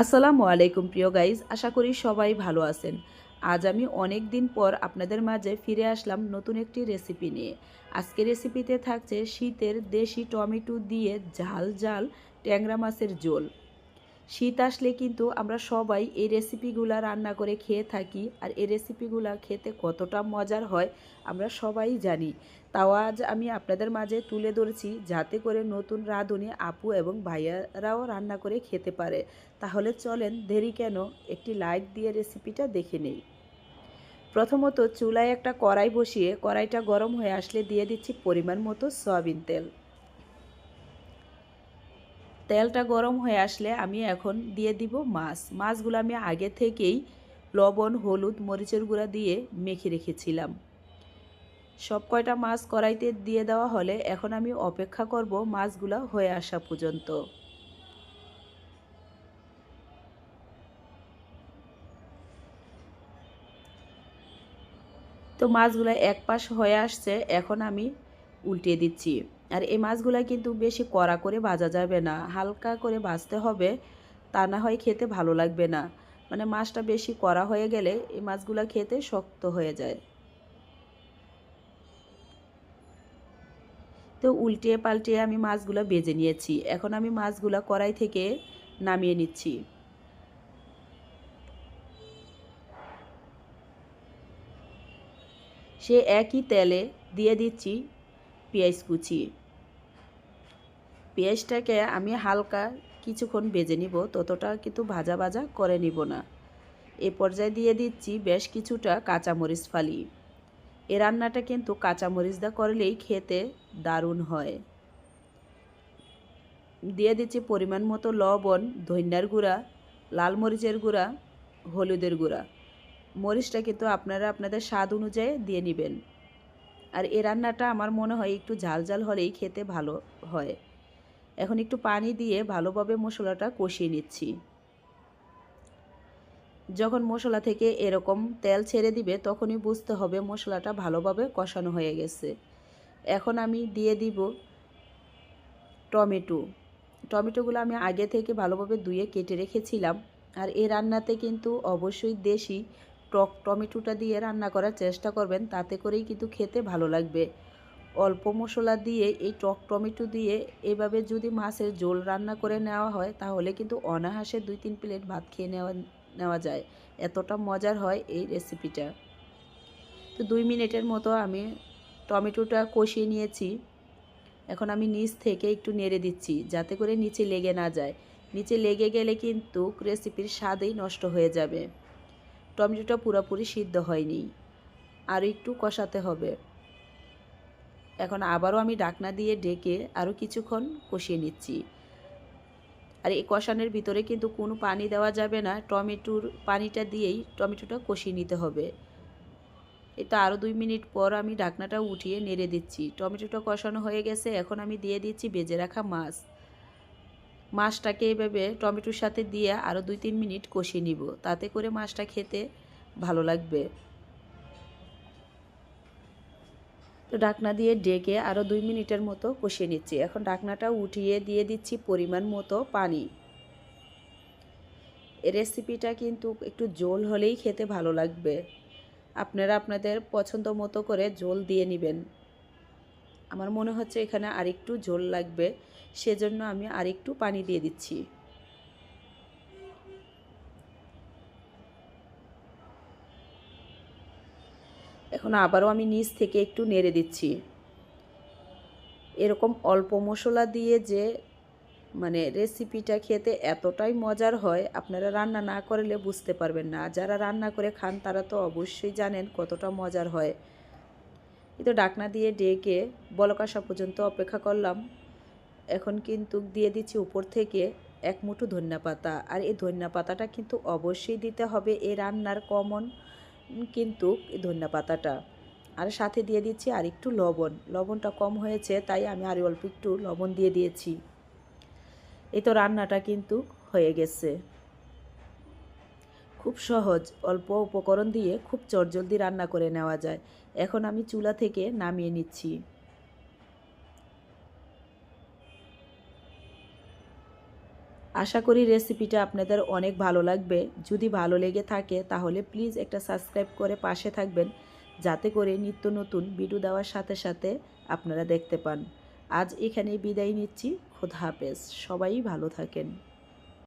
আসসালামু আলাইকুম, প্রিয় গাইজ। আশা করি সবাই ভালো আছেন। আজ আমি অনেক দিন পর আপনাদের মাঝে ফিরে আসলাম নতুন একটি রেসিপি নিয়ে। আজকে রেসিপিতে থাকছে শীতের দেশি টমেটো দিয়ে ঝাল ঝাল ট্যাংরা মাছের ঝোল। শীত আসলে কিন্তু আমরা সবাই এই রেসিপিগুলা রান্না করে খেয়ে থাকি, আর এই রেসিপিগুলা খেতে কতটা মজার হয় আমরা সবাই জানি। তাও আজ আমি আপনাদের মাঝে তুলে ধরেছি যাতে করে নতুন রাঁধুনি আপু এবং ভাইয়ারাও রান্না করে খেতে পারে। তাহলে চলেন দেরি কেন, একটি লাইক দিয়ে রেসিপিটা দেখে নেই। প্রথমত চুলায় একটা কড়াই বসিয়ে কড়াইটা গরম হয়ে আসলে দিয়ে দিচ্ছি পরিমাণ মতো সয়াবিন তেল। তেলটা গরম হয়ে আসলে আমি এখন দিয়ে দিব মাছ। মাছগুলো আমি আগে থেকেই লবণ, হলুদ, মরিচের গুঁড়া দিয়ে মেখে রেখেছিলাম। সব কয়টা মাছ কড়াইতে দিয়ে দেওয়া হলে এখন আমি অপেক্ষা করব মাছগুলো হয়ে আসা পর্যন্ত। তো মাছগুলো এক পাশ হয়ে আসছে, এখন আমি উল্টিয়ে দিচ্ছি। আর এই মাছগুলো কিন্তু বেশি কড়া করে ভাজা যাবে না, হালকা করে ভাজতে হবে, তা না হয় খেতে ভালো লাগবে না। মানে মাছটা বেশি কড়া হয়ে গেলে এই মাছগুলো খেতে শক্ত হয়ে যায়। তো উল্টিয়ে পাল্টিয়ে আমি মাছগুলো বেজে নিয়েছি। এখন আমি মাছগুলো কড়াই থেকে নামিয়ে নিচ্ছি। সে একই তেলে দিয়ে দিচ্ছি পেঁয়াজ কুচি। পেঁয়াজটাকে আমি হালকা কিছুক্ষণ ভেজে নিব, ততটা কিন্তু ভাজা ভাজা করে নিব না। এ পর্যায়ে দিয়ে দিচ্ছি বেশ কিছুটা কাঁচামরিচ ফালি। এ রান্নাটা কিন্তু কাঁচামরিচ দা করলেই খেতে দারুণ হয়। দিয়ে দিচ্ছি পরিমাণ মতো লবণ, ধন্যার গুঁড়া, লাল মরিচের গুঁড়া, হলুদের গুঁড়া। মরিচটা কিন্তু আপনারা আপনাদের স্বাদ অনুযায়ী দিয়ে নেবেন। আর এ রান্নাটা আমার মনে হয় একটু ঝাল ঝাল হলেই খেতে ভালো হয়। এখন একটু পানি দিয়ে ভালোভাবে মশলাটা কষিয়ে নিচ্ছি। যখন মশলা থেকে এরকম তেল ছেড়ে দিবে, তখনই বুঝতে হবে মশলাটা ভালোভাবে কষানো হয়ে গেছে। এখন আমি দিয়ে দিব টমেটো। টমেটোগুলো আমি আগে থেকে ভালোভাবে ধুয়ে কেটে রেখেছিলাম। আর এই রান্নাতে কিন্তু অবশ্যই দেশি টক টমেটোটা দিয়ে রান্না করার চেষ্টা করবেন, তাতে করেই কিন্তু খেতে ভালো লাগবে। অল্প মশলা দিয়ে এই টক টমেটো দিয়ে এভাবে যদি মাছের ঝোল রান্না করে নেওয়া হয়, তাহলে কিন্তু অনাহাসে দুই তিন প্লেট ভাত খেয়ে নেওয়া নেওয়া যায়। এতটা মজার হয় এই রেসিপিটা। তো দুই মিনিটের মতো আমি টমেটোটা কষিয়ে নিয়েছি। এখন আমি নিচ থেকে একটু নেড়ে দিচ্ছি, যাতে করে নিচে লেগে না যায়। নিচে লেগে গেলে কিন্তু রেসিপির স্বাদেই নষ্ট হয়ে যাবে। টমেটোটা পুরোপুরি সিদ্ধ হয়নি। আর একটু কষাতে হবে। এখন আবারও আমি ডাকনা দিয়ে ডেকে আরও কিছুক্ষণ কষিয়ে নিচ্ছি। আর এই কষানোর ভিতরে কিন্তু কোনো পানি দেওয়া যাবে না। টমেটোর পানিটা দিয়েই টমেটোটা কষিয়ে নিতে হবে। এটা আরও দুই মিনিট পর আমি ঢাকনাটা উঠিয়ে নেড়ে দিচ্ছি। টমেটোটা কষানো হয়ে গেছে। এখন আমি দিয়ে দিচ্ছি বেজে রাখা মাছ। মাছটাকে এভাবে টমেটোর সাথে দিয়ে আরও দুই তিন মিনিট কষিয়ে নিব। তাতে করে মাছটা খেতে ভালো লাগবে। তো ডাকনা দিয়ে ডেকে আরও দুই মিনিটের মতো কষিয়ে নিচ্ছি। এখন ডাকনাটা উঠিয়ে দিয়ে দিচ্ছি পরিমাণ মতো পানি। রেসিপিটা কিন্তু একটু জোল হলেই খেতে ভালো লাগবে। আপনারা আপনাদের পছন্দ মতো করে জোল দিয়ে নেবেন। আমার মনে হচ্ছে এখানে আরেকটু ঝোল লাগবে, সেজন্য আমি আরেকটু পানি দিয়ে দিচ্ছি। এখন আবারও আমি নিচ থেকে একটু নেড়ে দিচ্ছি। এরকম অল্প মশলা দিয়ে যে মানে রেসিপিটা খেতে এতটাই মজার হয়, আপনারা রান্না না করলে বুঝতে পারবেন না। যারা রান্না করে খান তারা তো অবশ্যই জানেন কতটা মজার হয়। এই তো ডাকনা দিয়ে ডেকে বলক পর্যন্ত অপেক্ষা করলাম। এখন কিন্তু দিয়ে দিচ্ছি উপর থেকে এক মুঠো ধনিয়া পাতা। আর এই ধনিয়া পাতাটা কিন্তু অবশ্যই দিতে হবে এই রান্নার কমন কিন্তু এই ধনিয়া পাতাটা। আর সাথে দিয়ে দিচ্ছি আর একটু লবণ। লবণটা কম হয়েছে, তাই আমি আর অল্প একটু লবণ দিয়ে দিয়েছি। এই তো রান্নাটা কিন্তু হয়ে গেছে। খুব সহজ, অল্প উপকরণ দিয়ে খুব চটজলদি রান্না করে নেওয়া যায়। এখন আমি চুলা থেকে নামিয়ে নিচ্ছি। আশা করি রেসিপিটা আপনাদের অনেক ভালো লাগবে। যদি ভালো লেগে থাকে তাহলে প্লিজ একটা সাবস্ক্রাইব করে পাশে থাকবেন, যাতে করে নিত্য নতুন ভিডিও দেওয়ার সাথে সাথে আপনারা দেখতে পান। আজ এখানে বিদায় নিচ্ছি। খোদা হাফেজ। সবাই ভালো থাকেন।